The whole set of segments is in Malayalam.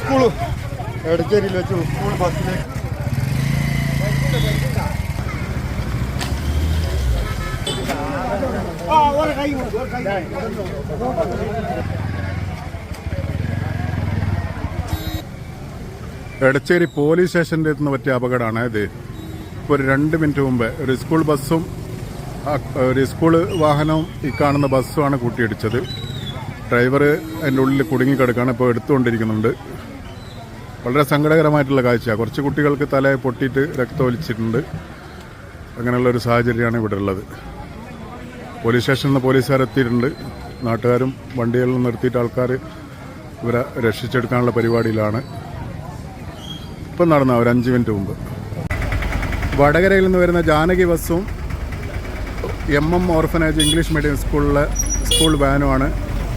സ്കൂൾ എടച്ചേരിയിൽ വെച്ച് സ്കൂൾ ബസ്സിലേക്ക് എടച്ചേരി പോലീസ് സ്റ്റേഷന്റെ നിന്ന് പറ്റിയ അപകടമാണ് ഇത്. ഒരു രണ്ട് മിനിറ്റ് മുമ്പ് ഒരു സ്കൂൾ ബസ്സും ഒരു സ്കൂൾ വാഹനവും ഈ കാണുന്ന ബസ്സുമാണ് കൂട്ടിയിടിച്ചത്. ഡ്രൈവർ അതിന്റെ ഉള്ളിൽ കുടുങ്ങിക്കിടക്കുകയാണ് ഇപ്പോൾ എടുത്തുകൊണ്ടിരിക്കുന്നുണ്ട്. വളരെ സങ്കടകരമായിട്ടുള്ള കാഴ്ചയാണ്. കുറച്ച് കുട്ടികൾക്ക് തല പൊട്ടിയിട്ട് രക്തമൊലിച്ചിട്ടുണ്ട് അങ്ങനെയുള്ള ഒരു സാഹചര്യമാണ് ഇവിടെ ഉള്ളത്. പോലീസ് സ്റ്റേഷനിൽ നിന്ന് പോലീസുകാർ എത്തിയിട്ടുണ്ട്. നാട്ടുകാരും വണ്ടികളിൽ നിർത്തിയിട്ട് ആൾക്കാർ ഇവരെ രക്ഷിച്ചെടുക്കാനുള്ള പരിപാടിയിലാണ്. ഇപ്പം നടന്ന ഒരു അഞ്ച് മിനിറ്റ് മുമ്പ്. വടകരയിൽ നിന്ന് വരുന്ന ജാനകി ബസ്സും M M orphanage English medium സ്കൂളിലെ സ്കൂൾ വാനുമാണ്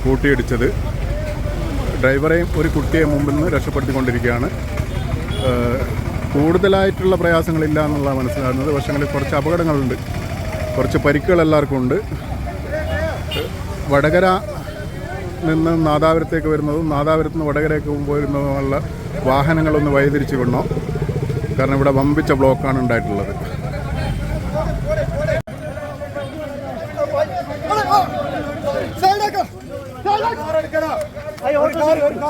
കൂട്ടിയിടിച്ചത്. ഡ്രൈവറെയും ഒരു കുട്ടിയെ മുമ്പിൽ നിന്ന് രക്ഷപ്പെടുത്തിക്കൊണ്ടിരിക്കുകയാണ്. കൂടുതലായിട്ടുള്ള പ്രയാസങ്ങളില്ല എന്നുള്ള മനസ്സിലാകുന്നത്. പക്ഷേ അങ്ങനെ കുറച്ച് അപകടങ്ങളുണ്ട്. കുറച്ച് പരിക്കുകൾ എല്ലാവർക്കും ഉണ്ട്. വടകര നിന്ന് നാദാപുരത്തേക്ക് വരുന്നതും നാദാപുരത്ത് നിന്ന് വടകരയ്ക്ക് പോരുന്നതുമുള്ള വാഹനങ്ങളൊന്ന് വഴിതിരിച്ചു വിടണം. കാരണം ഇവിടെ വമ്പിച്ച ബ്ലോക്കാണ് ഉണ്ടായിട്ടുള്ളത്. ஒரு கார் ஒரு கார்.